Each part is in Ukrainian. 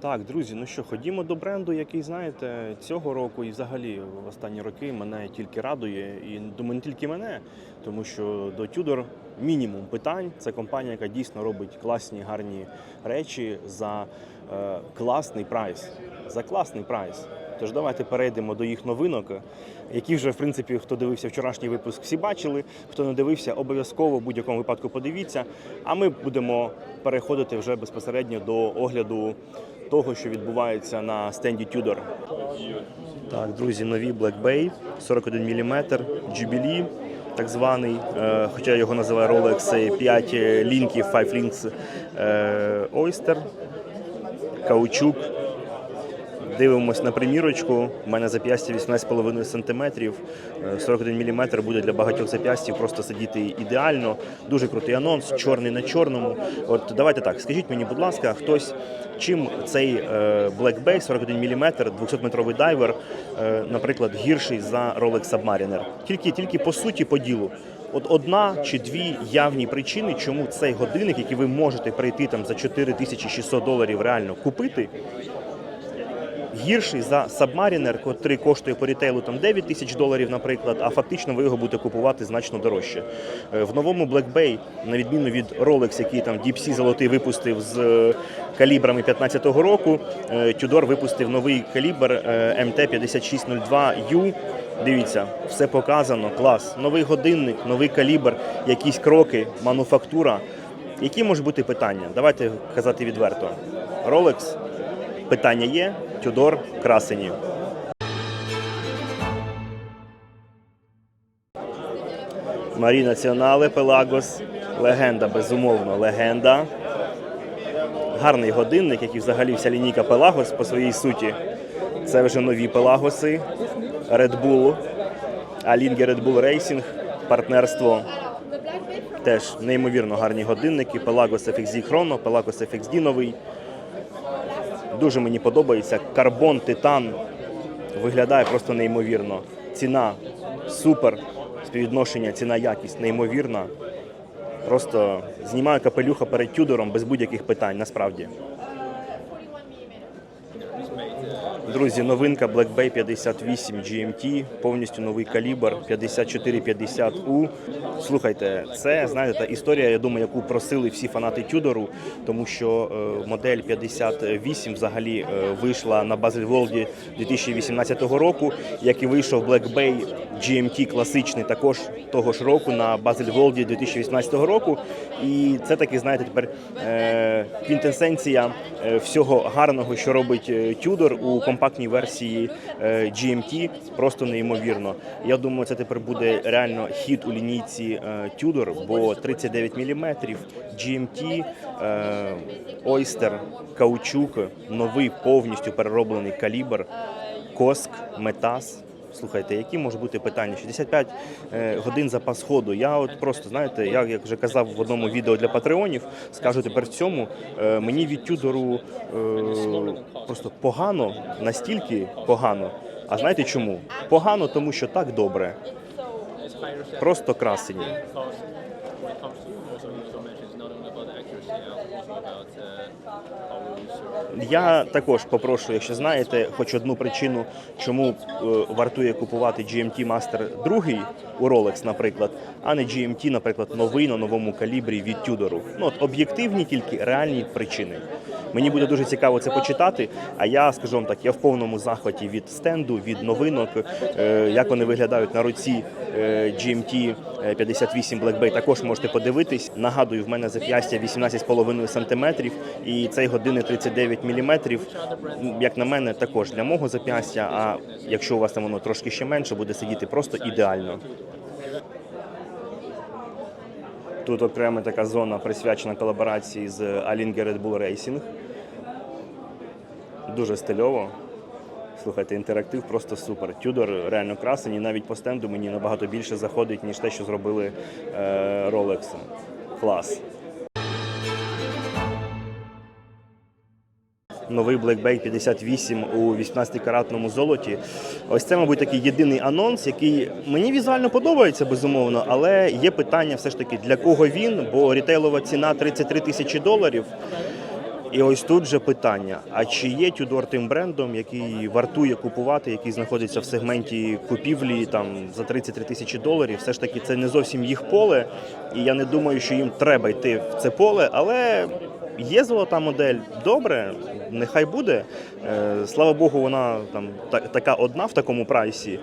Так, друзі, ну що, ходімо до бренду, який знаєте, цього року і взагалі в останні роки мене тільки радує. І думаю, не тільки мене, тому що до Тюдор мінімум питань. Це компанія, яка дійсно робить класні, гарні речі за е, класний прайс. За класний прайс. Тож давайте перейдемо до їх новинок, які вже в принципі хто дивився вчорашній випуск, всі бачили. Хто не дивився, обов'язково в будь-якому випадку подивіться. А ми будемо переходити вже безпосередньо до огляду того, що відбувається на стенді Tudor. Так, друзі, нові Black Bay 41 мм, Jubilee, так званий, е, хоча його називає Rolex 5 лінків, 5 links е, Oyster, каучук. Дивимось на примірочку. У мене зап'ястя 18,5 см. 41 мм буде для багатьох зап'ястів просто сидіти ідеально. Дуже крутий анонс, чорний на чорному. От давайте так, скажіть мені, будь ласка, хтось чим цей е, Black Bay 41 мм, 200-метровий дайвер, е, наприклад, гірший за Rolex Submariner? Тільки, тільки по суті, по ділу. От одна чи дві явні причини, чому цей годинник, який ви можете прийти там за 4600 доларів реально купити, гірший за Submariner, котрий коштує по рітейлу там 9 тисяч доларів, наприклад, а фактично ви його будете купувати значно дорожче. Е, В новому Black Bay, на відміну від Rolex, який там Sea золотий випустив з е, калібрами 15-го року, е, Tudor випустив новий калібр е, MT5602U. Дивіться, все показано, клас. Новий годинник, новий калібр, якісь кроки, мануфактура. Які можуть бути питання? Давайте казати відверто. Rolex Питання є, Тюдор, красені. Марі Націонале, Пелагос. Легенда, безумовно, легенда. Гарний годинник, як і взагалі вся лінійка Пелагос по своїй суті. Це вже нові Пелагоси, Red Bull, Алінгі Red Bull Racing, партнерство. Теж неймовірно гарні годинники. Pelagos FXD Chrono, Pelagos FXD новий. Дуже мені подобається. Карбон, титан виглядає просто неймовірно. Ціна супер. Співвідношення ціна якість неймовірна. Просто знімаю капелюха перед тюдором без будь-яких питань, насправді. Друзі, новинка Black Bay 58 GMT, повністю новий калібр 5450U. Слухайте, це знаєте, та історія, я думаю, яку просили всі фанати Тюдору, тому що е, модель 58 взагалі е, вийшла на Basel World 2018 року, як і вийшов Black Bay GMT класичний також того ж року на Basel World 2018 року. І це таки, знаєте, тепер е, квінтесенція всього гарного, що робить Tudor у компактній версії е, GMT, просто неймовірно. Я думаю, це тепер буде реально хід у лінійці Тюдор, Tudor, бо 39 мм, GMT, е, Oyster, каучук, новий повністю перероблений калібр, коск, метас. Слухайте, які можуть бути питання? 65 е, годин запас ходу. Я от просто знаєте, я як вже казав в одному відео для патреонів, скажу тепер в цьому. е, мені від Тюдору е, просто погано, настільки погано. А знаєте чому? Погано, тому що так добре. Просто красені. Я також попрошу, якщо знаєте, хоч одну причину, чому е, вартує купувати GMT Master 2 у Rolex, наприклад, а не GMT, наприклад, новий на новому калібрі від Tudor. Ну от об'єктивні тільки реальні причини. Мені буде дуже цікаво це почитати. А я скажу вам так, я в повному захваті від стенду, від новинок, е, як вони виглядають на руці е, GMT 58 Black Bay. Також можете подивитись. Нагадую, в мене зап'ястя 18,5 см і цей години 39 мм. Як на мене, також для мого зап'ястя. А якщо у вас там воно трошки ще менше, буде сидіти просто ідеально. Тут окрема така зона присвячена колаборації з Alinghi Red Bull Racing. Дуже стильово. Слухайте, інтерактив просто супер. Тюдор реально красень, і навіть по стенду мені набагато більше заходить, ніж те, що зробили е, Rolex. Клас. Новий Black Bay 58 у 18-каратному золоті. Ось це, мабуть, такий єдиний анонс, який мені візуально подобається, безумовно, але є питання все ж таки, для кого він, бо рітейлова ціна 33 тисячі доларів. І ось тут же питання: а чи є Тюдор тим брендом, який вартує купувати, який знаходиться в сегменті купівлі там за 33 тисячі доларів? Все ж таки, це не зовсім їх поле, і я не думаю, що їм треба йти в це поле, але. Є золота модель, добре, нехай буде. Е, Слава Богу, вона там така одна в такому прайсі.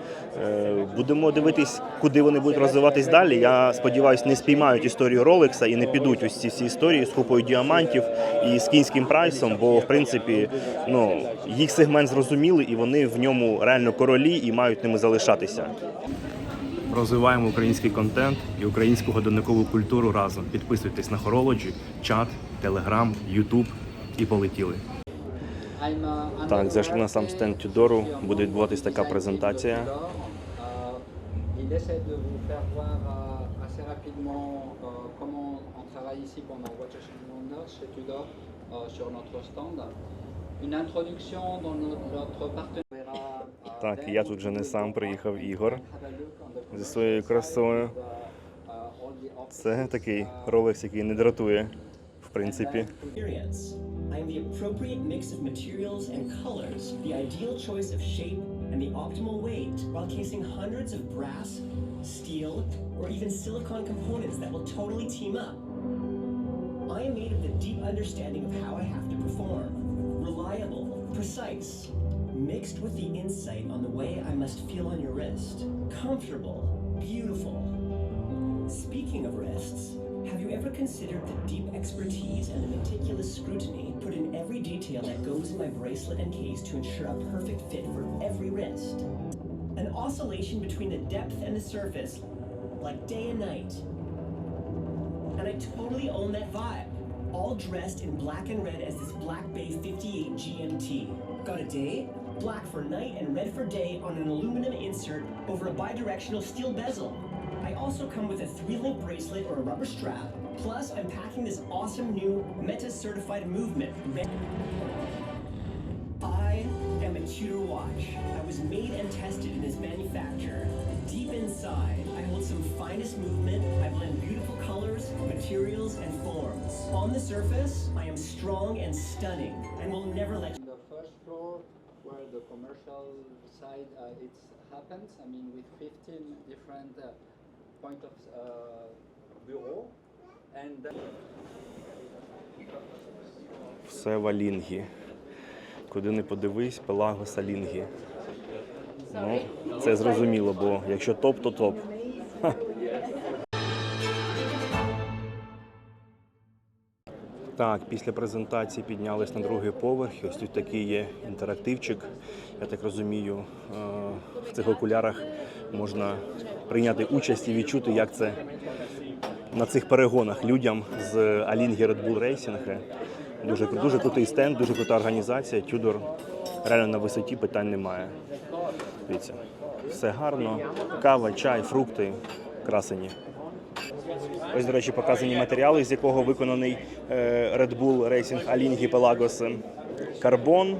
Е, Будемо дивитись, куди вони будуть розвиватись далі. Я сподіваюся, не спіймають історію Ролекса і не підуть ось ці всі історії з купою діамантів і з кінським прайсом, бо в принципі ну, їх сегмент зрозуміли і вони в ньому реально королі і мають ними залишатися. Розвиваємо український контент і українську годинникову культуру разом. Підписуйтесь на Horology, чат, Telegram, YouTube і полетіли. Так, зайшли на сам стенд Тюдору. Буде відбуватись така презентація. Euh, euh, euh, euh, euh, Так, я тут вже не сам приїхав Ігор зі своєю красою. uh, uh, all the options. Це такий Rolex, який не дратує, в принципі. experience. I am the appropriate mix of materials and colors, the ideal choice of shape, and the optimal weight, while casing hundreds of brass, steel, or even silicon components that will totally team up. I am made of the deep understanding of how I have to perform. Reliable, precise, mixed with the insight on the way I must feel on your wrist. Comfortable, beautiful, Speaking of wrists, have you ever considered the deep expertise and the meticulous scrutiny put in every detail that goes in my bracelet and case to ensure a perfect fit for every wrist? An oscillation between the depth and the surface, like day and night. And I totally own that vibe. All dressed in black and red as this Black Bay 58 GMT. Got a date? Black for night and red for day on an aluminum insert over a bidirectional steel bezel. I also come with a three-link bracelet or a rubber strap. Plus, I'm packing this awesome new Meta-certified movement. I am a Tudor watch. I was made and tested in this manufacturer. Deep inside, I hold some finest movement. I blend beautiful colors, materials, and forms. On the surface, I am strong and stunning, and will never let On the commercial side uh, it happens, I mean with 15 different uh, point of uh, bureau and then Все в Куди не подивись, Пелагос Алінгі. Ну, це зрозуміло, бо якщо топ, то топ. Ха. Так, після презентації піднялись на другий поверх. Ось тут такий є інтерактивчик. Я так розумію, е, в цих окулярах можна прийняти участь і відчути, як це на цих перегонах людям з Алінгі Red Bull Racing. Дуже, дуже крутий стенд, дуже крута організація. Тюдор реально на висоті питань немає. Дивіться, все гарно. Кава, чай, фрукти, красені. Ось, до речі, показані матеріали, з якого виконаний е, Red Bull Racing Alinghi Pelagos. Карбон,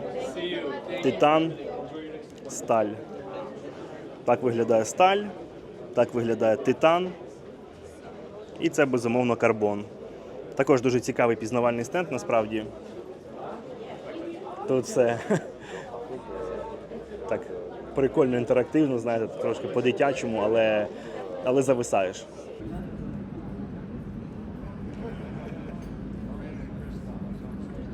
титан, сталь. Так виглядає сталь, так виглядає титан. І це безумовно карбон. Також дуже цікавий пізнавальний стенд насправді. Тут все так прикольно інтерактивно, знаєте, трошки по-дитячому, але, але зависаєш.